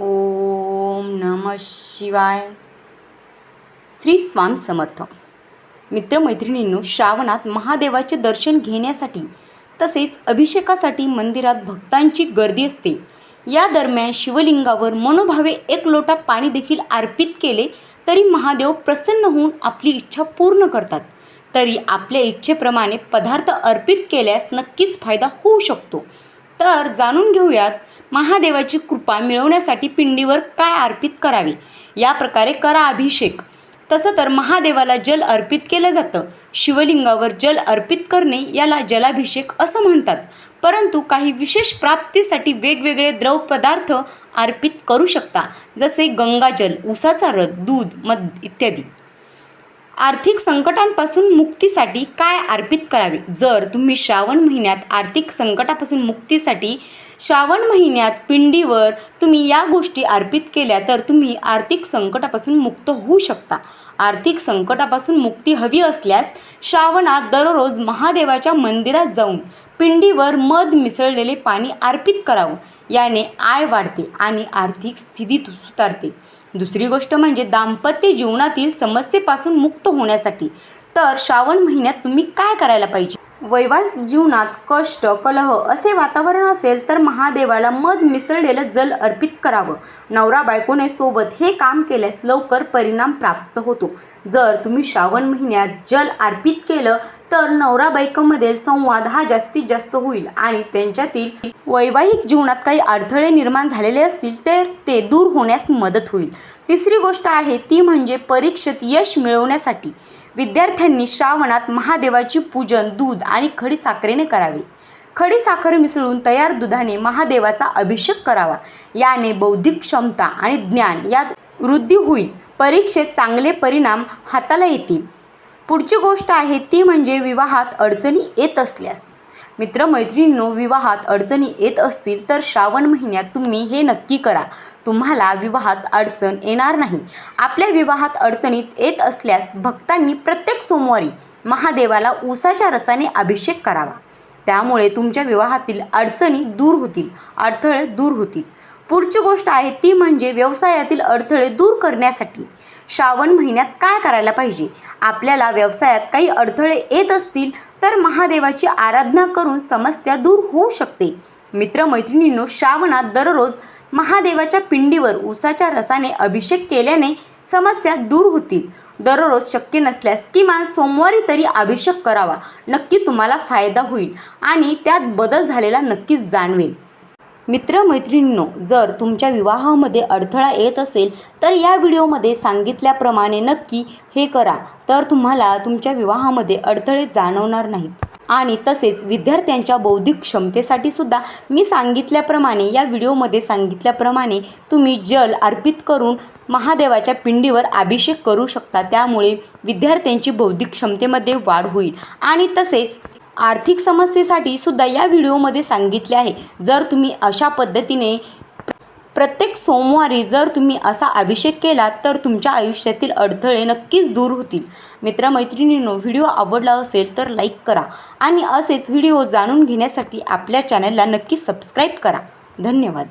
ओम नम शिवाय. श्री स्वाम समर्थ. मित्रमैत्रिणींनो श्रावणात महादेवाचे दर्शन घेण्यासाठी तसेच अभिषेकासाठी मंदिरात भक्तांची गर्दी असते. या दरम्यान शिवलिंगावर मनोभावे एक लोटा पाणी देखील अर्पित केले तरी महादेव प्रसन्न होऊन आपली इच्छा पूर्ण करतात. तरी आपल्या इच्छेप्रमाणे पदार्थ अर्पित केल्यास नक्कीच फायदा होऊ शकतो. तर जाणून घेऊयात महादेवाची कृपा मिळवण्यासाठी पिंडीवर काय अर्पित करावे? या प्रकारे करा अभिषेक. तसं तर महादेवाला जल अर्पित केलं जातं. शिवलिंगावर जल अर्पित करणे याला जलाभिषेक असं म्हणतात. परंतु काही विशेष प्राप्तीसाठी वेगवेगळे द्रव पदार्थ अर्पित करू शकता. जसे गंगाजल उसाचा रस दूध मध इत्यादी. आर्थिक संकटांपासून मुक्तीसाठी काय अर्पित करावे? जर तुम्ही श्रावण महिन्यात आर्थिक संकटापासून मुक्तीसाठी श्रावण महिन्यात पिंडीवर तुम्ही या गोष्टी अर्पित केल्या तर तुम्ही आर्थिक संकटापासून मुक्त होऊ शकता. आर्थिक संकटापासून मुक्ती हवी असल्यास श्रावणात दररोज महादेवाच्या मंदिरात जाऊन पिंडीवर मध मिसळलेले पाणी अर्पित करावं. याने आय वाढते आणि आर्थिक स्थिती सुधारते. दुसरी गोष्ट म्हणजे दाम्पत्य जीवनातील समस्येपासून मुक्त होण्यासाठी. तर श्रावण महिन्यात तुम्ही काय करायला पाहिजे? वैवाहिक जीवनात कष्ट कलह असे वातावरण असेल तर महादेवाला मध मिसळलेलं जल अर्पित करावं. नवरा बायकोने सोबत हे काम केल्यास लवकर परिणाम प्राप्त होतो. जर तुम्ही श्रावण महिन्यात जल अर्पित केलं तर नवरा बायकोमधील संवाद हा जास्तीत जास्त होईल आणि त्यांच्यातील वैवाहिक जीवनात काही अडथळे निर्माण झालेले असतील तर ते दूर होण्यास मदत होईल. तिसरी गोष्ट आहे ती म्हणजे परीक्षेत यश मिळवण्यासाठी. विद्यार्थ्यांनी श्रावणात महादेवाची पूजन दूध आणि खडी साखरेने करावे. खडी साखर मिसळून तयार दुधाने महादेवाचा अभिषेक करावा. याने बौद्धिक क्षमता आणि ज्ञान यात वृद्धी होईल. परीक्षेत चांगले परिणाम हाताला येतील. पुढची गोष्ट आहे ती म्हणजे विवाहात अडचणी येत असल्यास. मित्रमैत्रिणींनो विवाहात अडचणी येत असतील तर श्रावण महिन्यात तुम्ही हे नक्की करा. तुम्हाला विवाहात अडचण येणार नाही. आपल्या विवाहात अडचणीत येत असल्यास भक्तांनी प्रत्येक सोमवारी महादेवाला ऊसाच्या रसाने अभिषेक करावा. त्यामुळे तुमच्या विवाहातील अडचणी दूर होतील अडथळे दूर होतील. पुढची गोष्ट आहे ती म्हणजे व्यवसायातील अडथळे दूर करण्यासाठी. श्रावण महिन्यात काय करायला पाहिजे? आपल्याला व्यवसायात काही अडथळे येत असतील तर महादेवाची आराधना करून समस्या दूर होऊ शकते. मित्रमैत्रिणींनो श्रावणात दररोज महादेवाच्या पिंडीवर उसाच्या रसाने अभिषेक केल्याने समस्या दूर होतील. दररोज शक्य नसल्यास किमान सोमवारी तरी अभिषेक करावा. नक्की तुम्हाला फायदा होईल आणि त्यात बदल झालेला नक्कीच जाणवेल. मित्रमैत्रिणींनो जर तुमच्या विवाहामध्ये अडथळा येत असेल तर या व्हिडिओमध्ये सांगितल्याप्रमाणे नक्की हे करा. तर तुम्हाला तुमच्या विवाहामध्ये अडथळे जाणवणार नाहीत. आणि तसेच विद्यार्थ्यांच्या बौद्धिक क्षमतेसाठी सुद्धा मी सांगितल्याप्रमाणे या व्हिडिओमध्ये सांगितल्याप्रमाणे तुम्ही जल अर्पित करून महादेवाच्या पिंडीवर अभिषेक करू शकता. त्यामुळे विद्यार्थ्यांची बौद्धिक क्षमतेमध्ये वाढ होईल. आणि तसेच आर्थिक समस्येसाठी सुद्धा या व्हिडिओमध्ये सांगितले आहे. जर तुम्ही अशा पद्धतीने प्रत्येक सोमवारी जर तुम्ही असा अभिषेक केला तर तुमच्या आयुष्यातील अडथळे नक्कीच दूर होतील. मित्रमैत्रिणींनो व्हिडिओ आवडला असेल तर लाईक करा आणि असेच व्हिडिओ जाणून घेण्यासाठी आपल्या चॅनलला नक्की सबस्क्राईब करा. धन्यवाद.